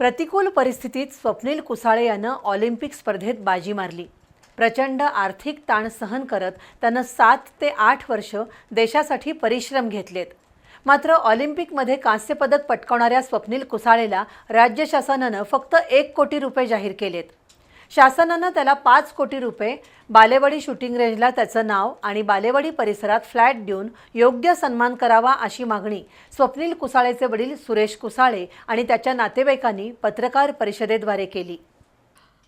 प्रतिकूल परिस्थितीत स्वप्नील कुसाळे यानं ऑलिम्पिक स्पर्धेत बाजी मारली. प्रचंड आर्थिक ताण सहन करत त्यानं सात ते आठ वर्ष देशासाठी परिश्रम घेतलेत. मात्र ऑलिम्पिकमध्ये कांस्यपदक पटकावणाऱ्या स्वप्नील कुसाळेला राज्य शासनानं फक्त एक कोटी रुपये जाहीर केलेत. शासनानं त्याला पाच कोटी रुपये बालेवाडी शूटिंग रेंजला त्याचं नाव आणि बालेवाडी परिसरात फ्लॅट देऊन योग्य सन्मान करावा अशी मागणी स्वप्नील कुसाळेचे वडील सुरेश कुसाळे आणि त्याच्या नातेवाईकांनी पत्रकार परिषदेद्वारे केली.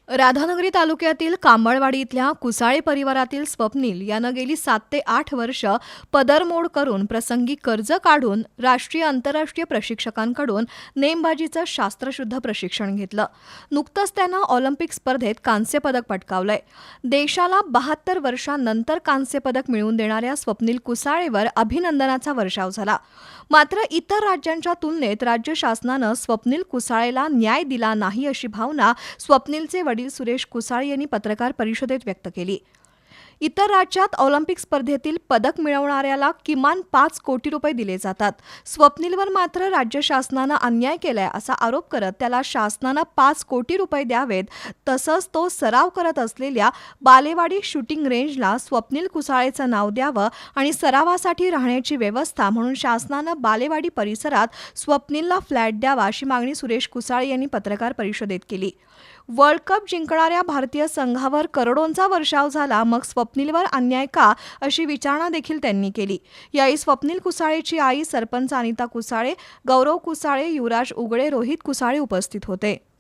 राधानगरी तालुक्यातील कांबळवाडी इथल्या कुसाळे परिवारातील स्वप्नील यानं गेली सात ते आठ वर्ष पदरमोड करून प्रसंगी कर्ज काढून राष्ट्रीय आंतरराष्ट्रीय प्रशिक्षकांकडून नेमबाजीचं शास्त्रशुद्ध प्रशिक्षण घेतलं. नुकतंच त्यानं ऑलिम्पिक स्पर्धेत कांस्यपदक पटकावलंय. देशाला बहात्तर वर्षांनंतर कांस्यपदक मिळवून देणाऱ्या स्वप्नील कुसाळेवर अभिनंदनाचा वर्षाव झाला. मात्र इतर राज्यांच्या तुलनेत राज्य शासनानं स्वप्नील कुसाळेला न्याय दिला नाही अशी भावना स्वप्नीलचे वडील सुरेश कुसाळ यांनी पत्रकार परिषदेत व्यक्त केली. इतर राज्यात ऑलिम्पिक स्पर्धेतील पदक मिळवणाऱ्याला किमान पाच कोटी रुपये दिले जातात. स्वप्नीलवर मात्र राज्य शासनानं अन्याय केलाय असा आरोप करत त्याला शासनानं पाच कोटी रुपये द्यावेत तसंच तो सराव करत असलेल्या बालेवाडी शूटिंग रेंजला स्वप्नील कुसाळेचं नाव द्यावं आणि सरावासाठी राहण्याची व्यवस्था म्हणून शासनानं बालेवाडी परिसरात स्वप्नीलला फ्लॅट द्यावा अशी मागणी सुरेश कुसाळे यांनी पत्रकार परिषदेत केली. वर्ल्ड कप जिंकणाऱ्या भारतीय संघावर करोडोंचा वर्षाव झाला मग स्वप्नीलवर अन्याय का अशी विचारणा देखील त्यांनी केली. यावेळी स्वप्नील कुसाळेची आई सरपंच अनिता कुसाळे गौरव कुसाळे युवराज उगडे रोहित कुसाळे उपस्थित होते.